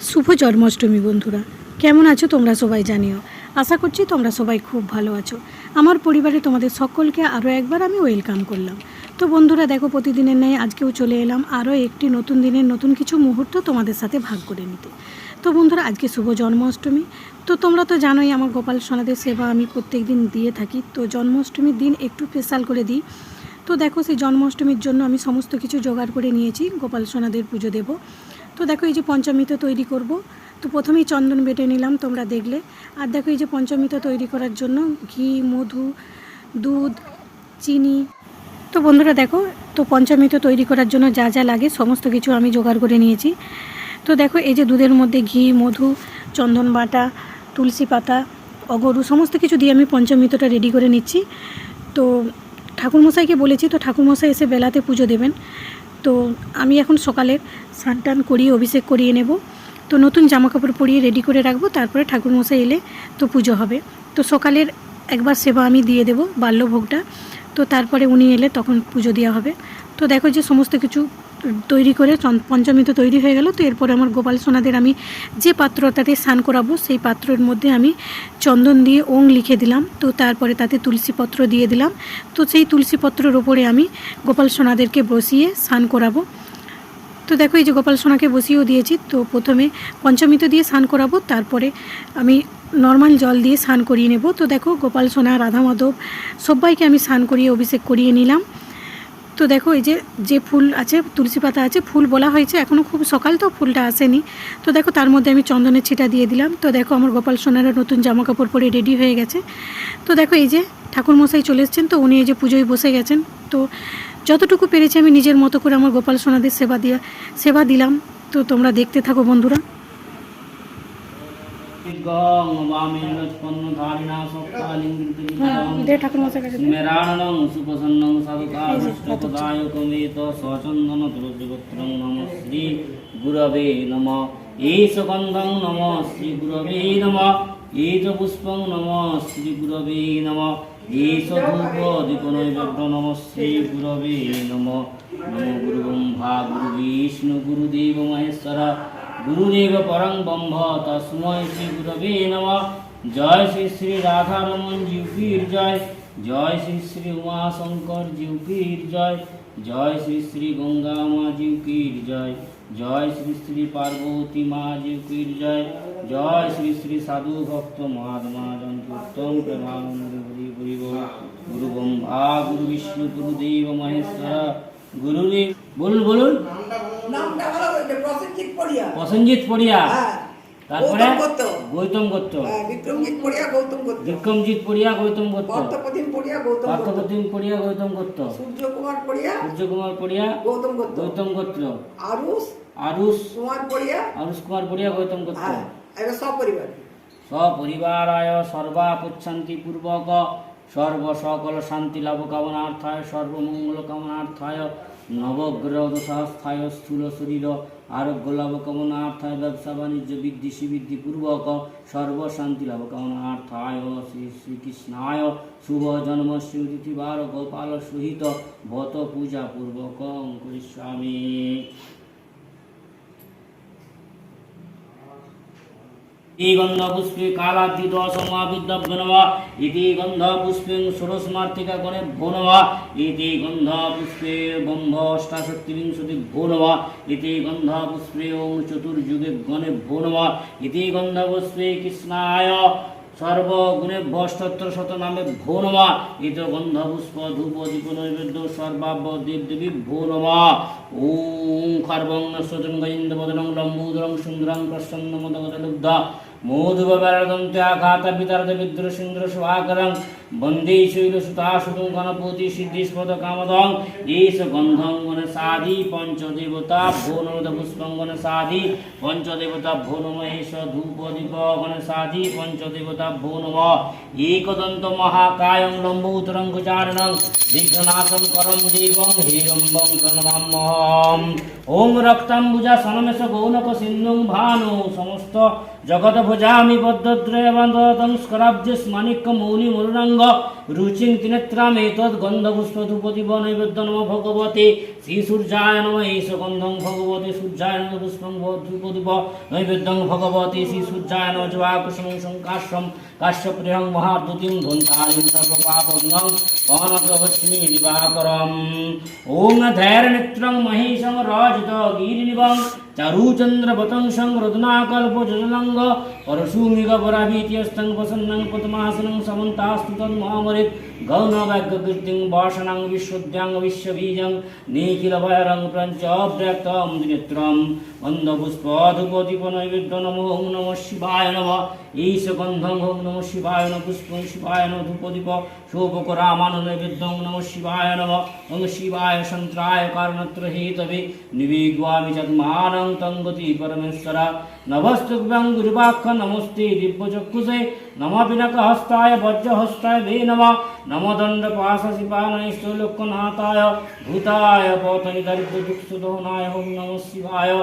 শুভ জন্মাষ্টমী বন্ধুরা। কেমন আছো তোমরা সবাই জানিও। আশা করছি তোমরা সবাই খুব ভালো আছো। আমার পরিবারে তোমাদের সকলকে আরও একবার আমি ওয়েলকাম করলাম। তো বন্ধুরা, দেখো প্রতিদিনের ন্যায় আজকেও চলে এলাম আরও একটি নতুন দিনের নতুন কিছু মুহূর্ত তোমাদের সাথে ভাগ করে নিতে। তো বন্ধুরা, আজকে শুভ জন্মাষ্টমী। তো তোমরা তো জানোই আমার গোপাল সোনাদের সেবা আমি প্রত্যেক দিন দিয়ে থাকি। তো জন্মাষ্টমীর দিন একটু স্পেশাল করে দিই। তো দেখো সেই জন্মাষ্টমীর জন্য আমি সমস্ত কিছু জোগাড় করে নিয়েছি। গোপাল সোনাদের পুজো দেব। তো দেখো এই যে পঞ্চমৃত তৈরি করব। তো প্রথমেই চন্দন বেটে নিলাম, তোমরা দেখলে। আর দেখো এই যে পঞ্চমৃত তৈরি করার জন্য ঘি, মধু, দুধ, চিনি। তো বন্ধুরা দেখো, তো পঞ্চমৃত তৈরি করার জন্য যা যা লাগে, সমস্ত কিছু আমি জোগাড় করে নিয়েছি। তো দেখো এই যে দুধের মধ্যে ঘি, মধু, চন্দন বাটা, তুলসী পাতা, অগরু, সমস্ত কিছু দিয়ে আমি পঞ্চমিতটা রেডি করে নিচ্ছি। তো ঠাকুরমশাইকে বলেছি, তো ঠাকুরমশাই এসে বেলাতে পুজো দেবেন। তো আমি এখন সকালে স্নান টান করিয়ে অভিষেক করিয়ে নেব। তো নতুন জামা কাপড় পরিয়ে রেডি করে রাখব, তারপরে ঠাকুরমশাই এলে তো পুজো হবে। তো সকালের একবার সেবা আমি দিয়ে দেবো বাল্যভোগটা। তো তারপরে উনি এলে তখন পুজো দেওয়া হবে। তো দেখো যে সমস্ত কিছু তৈরি করে পঞ্চমী তো তৈরি হয়ে গেল। তো এরপরে আমার গোপাল সোনাদের আমি যে পাত্রটাতে স্নান করাবো, সেই পাত্রের মধ্যে আমি চন্দন দিয়ে ওং লিখে দিলাম। তো তারপরে তাতে তুলসী পত্র দিয়ে দিলাম। তো সেই তুলসী পত্রের ওপরে আমি গোপাল সোনাদেরকে বসিয়ে স্নান করাবো। তো দেখো এই যে গোপাল সোনাকে বসিয়েও দিয়েছি। তো প্রথমে পঞ্চমৃত দিয়ে স্নান করাবো, তারপরে আমি নর্মাল জল দিয়ে স্নান করিয়ে নেব। তো দেখো গোপাল সোনা, রাধা মাধব সবাইকে আমি স্নান করিয়ে অভিষেক করিয়ে নিলাম। তো দেখো, এই যে যে ফুল আছে, তুলসী পাতা আছে, ফুল বলা হয়েছে এখনও খুব সকাল তো, ফুলটা আসেনি। তো দেখো, তার মধ্যে আমি চন্দনের ছিটা দিয়ে দিলাম। তো দেখো, আমার গোপাল সোনারা নতুন জামা কাপড় পরে রেডি হয়ে গেছে। তো দেখো, এই যে, ঠাকুরমশাই চলে এসেছেন, তো উনি এই যে পুজোয় বসে গেছেন। তো যতটুকু পেরেছি আমি নিজের মতো করে আমার গোপাল সোনাদের সেবা দিয়া, সেবা দিলাম। তো তোমরা দেখতে থাকো বন্ধুরা। গং বামিন্নৎপন্নধারিণা সপ্তালিঙ্গিতলিঙ্গং দে ঠাকুরমশাই কাছে দে। মেরাণনং সুপসন্নং এই যে, সাধুকাভষ্টপদায়কমিত সচন্দন তুলসীপত্রং নম শ্রী গুরবে নম এইষ গন্ধং নম শ্রী গুরবে নম এইচ পুষ্পং নম শ্রী গুরবে নম এইষ ধূপ দীপনৈবেদ্য নম শ্রী গুরবে নম নম গুরু গুরু বিষ্ণু গুরুদেব মহেশ্বর গুরুদেব পরং ব্রহ্ম তস্মৈ শ্রী গুরবে নম জয় শ্রী শ্রী রাধারমন জিউপির জয় জয় শ্রী শ্রী উমা শঙ্কর জিউপির জয় জয় শ্রী শ্রী গঙ্গা মা জিউপির জয় জয় শ্রী শ্রী পার্বতী মা জিউপির জয় জয় শ্রী শ্রী সাধু ভক্ত মহাত্মা জনকীর্তন প্রেমানন্দ হরি হরি গুরু ব্রহ্মা গুরু বিষ্ণু গুরুদেব মহেশ্বর গুরুদেব বলুন বলুন নামটা প্রসেনজিৎ পড়িয়া। প্রসেনজিৎ পড়িয়া? হ্যাঁ। তারপরে? গৌতম গোত্র হ্যাঁ, বিক্রমজিৎ পড়িয়া গৌতম গোত্র বিক্রমজিৎ পড়িয়া গৌতম গোত্র পড়িয়া গৌতম গোত্র পার্থপ্রতিম পড়িয়া গৌতম গোত্র সূর্য কুমার পড়িয়া সূর্যকুমার পড়িয়া গৌতম গোত্র গৌতম গোত্র আরুষ আরুষ। কুমার পড়িয়া। আরুষ কুমার পড়িয়া গৌতম গোত্র হ্যাঁ সপরিবার। সপরিবারায় সর্বাপুচ্ছান্তি পূর্বক সর্ব সকল শান্তি লাভ কামনার্থায় সর্বমঙ্গল কামনার্থায় নবগ্রহ দশাস্থায় স্থূল শরীর আরোগ্য লাভ কামনার্থায় ব্যবসা বাণিজ্য বৃদ্ধি সুবৃদ্ধি পূর্বক সর্বশান্তি লাভ কামনা আর্থায় শ্রী শ্রীকৃষ্ণায়। শুভ জন্ম শ্রীতিবার গোপাল সহিত ভত পূজা পূর্বক করিষ্যামি ইতি গন্ধপুষ্পে কালাদ্যুত সমাবিদ্যভ্যনব ইতি গন্ধপুষ্পে ষোড়শমার্থিকা গণে ভোনব ইতি গন্ধপুষ্পে ব্রহ্ম অষ্টাশক্তিবিংশতি ভোনব ইতি গন্ধপুষ্পে ওং চতুর্যুগে গণে ভোনব ইতি গন্ধপুষ্পে কৃষ্ণায় সর্বগুণে ভষ্টত্র শত নামে ভো নমা ইত গন্ধপুষ্প ধূপ দীপ নৈবেদ্য সর্বাব্য দেব দেবী ভো নমা ওং খর্বং নশ্বতং গজেন্দ্রবদনং লম্বুদরং সুন্দরং প্রসন্ন মধুবরদন্তে আঘাত, বিতারদ বিদ্র সুন্দর শুভাকরং বন্দে শৈলসুতাশুতং গণপতি সিদ্ধিস্পদ কামদং এইস গন্ধং গণ সাধি পঞ্চদেবতা ভো নমদ পুষ্পং গণ সাধি পঞ্চদেবতা ভো নম এস ধূপ দীপ গণ সাধি পঞ্চদেবতা ভো নম একদন্ত মহাকায়ং লম্বোতরং কুচারণং বিঘ্নাশং করম দেবং হিরম্বং প্রণমাম্যহম ওং রক্তাম্বুজা সনমেশ গৌনক সিন্ধুং ভানু, সমস্ত জগত ভোজামি পদ্মদ্রয় বান্ধতং স্করাব্জে স্মানিক্য মৌলি মরুরাঙ্গ রুচিং ত্রিনেত্রামেতদ গন্ধপুষ্পধুপতিব নৈবেদ্য নম ভগবতে। শ্রী সূর্যায় নম এইষ গন্ধং ভগবতে সূর্যায় নম, পুষ্পং ধূপদীপ নৈবেদ্যং ভগবতে। শ্রী সূর্যায় নম জবাকুসুমং শঙ্কাশ্রম কাশ্যপ্রিয়ং মহাদ্যুতিং ধন্তারিং সর্বপাপঙ্গং পবনগ্রহস্মি দিবাকরম ওম ধৈর্যনেত্রং মহিষং রাজিত গিরিনিবং চারুচন্দ্রবতংসং রদনাকল্পজলঙ্গ পরশুমিগপরাভীত্যস্তং প্রসন্নং পদ্মাসনং সমন্তাস্তু তন্মহামরিত গৌণবাগ্যকীর্তিং বর্ষণাং বিশুদ্ধাং বিশ্ববীজং নিখিলভয়রং প্রঞ্চব্রতম নেত্রম বন্ধপুষ্পধুপদীপনৈবেদ্য নম ওং নম শিবায় নম ঈশ গন্ধং ওং নম শিবায় নম পুষ্প শিবায় নম ধূপদীপ শোপকরামান নৈবেদ্য ওং নম শিবায় নম ওং শিবায় সন্ত্রায় কারণত্র হেতবে নিবিগ্বামি চন্মানং তঙ্গতি পরমেশ্বর নভস্তুভ্যং গুরুবাক্ষ নমস্তে দিব্যচক্ষুষে নম বজ্রহস্তায় বে নমদণ্ড পাশিপানায় শ্রীলক্ষনাথায় ভূতায় পথনি দরিদ্রযুক্সুদোহনায় ওম নম শিবায়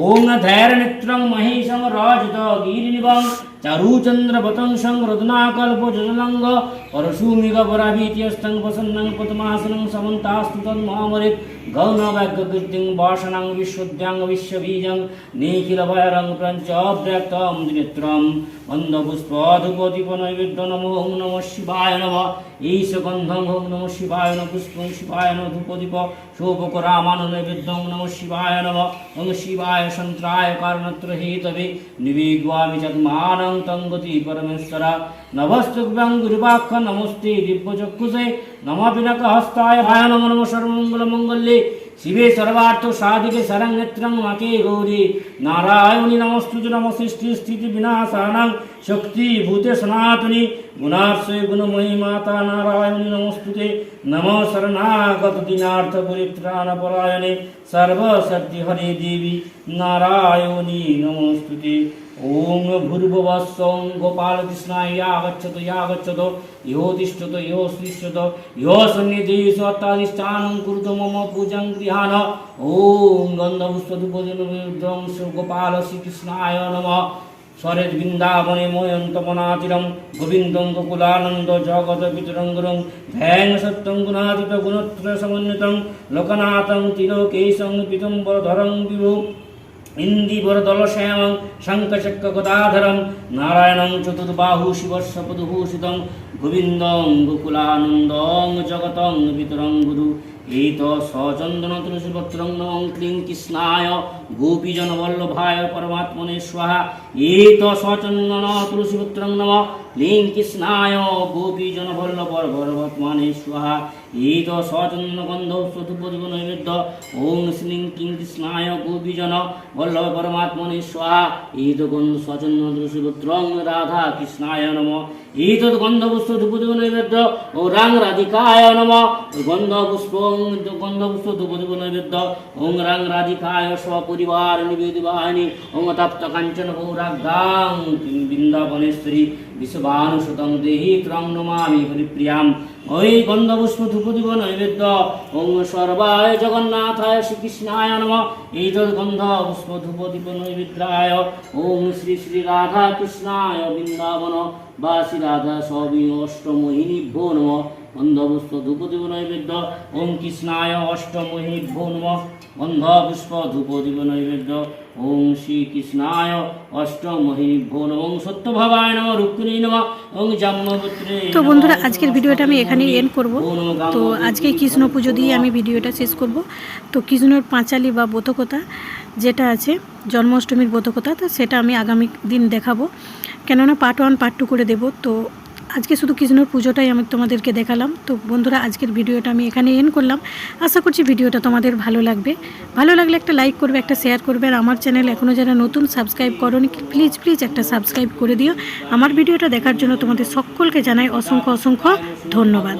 ওম ধৈর্যনেত্রং মহিষম রাজিত গিরিনিবং চারুচন্দ্রবতং সংরদনাকল্প যজনাঙ্গ পরশুমিগ পরাভীতিয়স্তং প্রসন্নং পদ্মাসনং সমন্তাস্তু তন্মহামরে গৌণবাক্যকীর্তিং বাসনাং বিশ্বদ্যাং বিশ্ববীজং নিখিলভয়রং প্রঞ্চব্রক্তম নেত্রম বন্ধপুষ্পধুপতিপনৈবেদ্য নমো নম শিবায় নমঃ এই সুগন্ধং হোম নম শিবায় নম পুষ্পং শিবায় নম ধূপদীপ শোভকরামানন বিদ্যং নম শিবায় নম ওং শিবায় সন্ত্রায় কারণত্র হি তবে নিবিগ্বামি যদ্মানং তং গতি পরমেশ্বর নভস্তুভ্যং গুরুবাক্ষ নমস্তে দিব্যচক্ষুষে নমাপিনক হস্তায় হায় নম নম সর্বমঙ্গল মঙ্গলে শিবে সর্বার্থ সাধিকে সরঙ্গত্রং মাকে গৌরী। নারায়ণী নমস্তুতি নমসৃষ্টি স্থিতি বিনাশানাং শক্তি ভূতে সনাতনী। গুণাশ্রয় গুণময়ী মাতা নারায়ণী নমস্তুতে নম শরণাগত দিনার্থ পরিত্রাণ পরায়ণে সর্বসত্যি হরে দেবী। নারায়ণী নমস্তুতে। ওং ভূর্ভুবস্বং গোপাল কৃষ্ণায় ইয়াগচ্ছত ইয়াগচ্ছত ইহো তিষ্ঠত ইহো শ্লিষ্যত ইহো সন্নিধি সত্তাধিষ্ঠানং কুরুত মম পূজং গৃহান ওং গন্ধপুষ্পদুপদ্রং গোপাল শ্রীকৃষ্ণায় নম স্বরেদ বৃন্দাবনে ময়ন্তমনাতিরম গোবিন্দং গোকুলানন্দ জগত বিতরঙ্গুরং ধ্যাং সত্যং গুণাতীত গুণত্র সমন্বিতং লোকনাথং তিলোকেশং পিতম্বরধরং বিভু ইন্দিবরদলশ্যামং শঙ্খচক্রগদাধরম নারায়ণং চতুর্বাহু শিবস্য পদভূষিতং গোবিন্দং গোকুলানন্দং জগতং পিতরং গুরু এইত সচন্দন তুলসীপত্রং নমং ক্লিং কৃষ্ণায় গোপীজন বল্লভায় পরমাত্মনে স্বাহা। এইত সচন্দন তুলসীপত্রং নম ক্লিং কৃষ্ণায় গোপীজন বল্লভ পরমাত্মনে স্বাহা। এইত সচন্দন গন্ধ চতুর্পদীপ নৈবেদ্য ওং শ্রীং কিং কৃষ্ণায় গোপীজন বল্লভ পরমাত্মনে স্বাহা। এইত গন্ধ সচন্দন তুলসীপত্রং রাধা কৃষ্ণায় নম। এইতদ গন্ধপুষ্প ধূপদীপ নৈবেদ্য ও রাং রাধিকায় নম। গন্ধপুষ্প ধূপদীপ নৈবেদ্য ওং রাং রাধিকায় নিবেদিবাহিনী ওং তপ্ত কাঞ্চন গৌরাগাং বৃন্দাবনেশ্বরী বিশ্ববানুসুতং দেহি ত্রং নমামি হরিপ্রিয়াম। ওই গন্ধপুষ্প ধূপদীপ নৈবেদ্য ওং সর্বায় জগন্নাথায় শ্রীকৃষ্ণায় নম। এই গন্ধ পুষ্প ধূপদীপ নৈবেদ্যায় ওং শ্রী শ্রী রাধা কৃষ্ণায় বৃন্দাবন বাসী রাধা সবি অষ্টমোহিনীভ্যো নম। গন্ধপুষ্প ধূপদীপ নৈবেদ্য ওং কৃষ্ণায় অষ্টমোহিনীভ্যো নম। গন্ধপুষ্প ধূপদীপ নৈবেদ্য। ওং শ্রীকৃষ্ণায় অষ্টমোহিনীভ্যো নম। ওং সত্যভাবায় নম রুক্মিণী নম ওং জাম্মপুত্রে তো বন্ধুরা আজকের ভিডিওটা আমি এখানেই এন্ড করব। তো আজকে কৃষ্ণ পুজো দিয়ে আমি ভিডিওটা শেষ করব। তো কৃষ্ণর পাঁচালি বা বোধকতা যেটা আছে জন্মাষ্টমীর বোধকতা তো সেটা আমি আগামী দিন দেখাবো। কেননা পার্ট ওয়ান পার্ট টু করে দেব। তো আজকে শুধু কৃষ্ণর পুজোটাই আমি তোমাদেরকে দেখালাম। তো বন্ধুরা আজকের ভিডিওটা আমি এখানে এন করলাম। আশা করছি ভিডিওটা তোমাদের ভালো লাগবে। ভালো লাগলে একটা লাইক করবে একটা শেয়ার করবে আর আমার চ্যানেল এখনও যারা নতুন সাবস্ক্রাইব করোনি প্লিজ প্লিজ একটা সাবস্ক্রাইব করে দিও। আমার ভিডিওটা দেখার জন্য তোমাদের সকলকে জানাই অসংখ্য অসংখ্য ধন্যবাদ।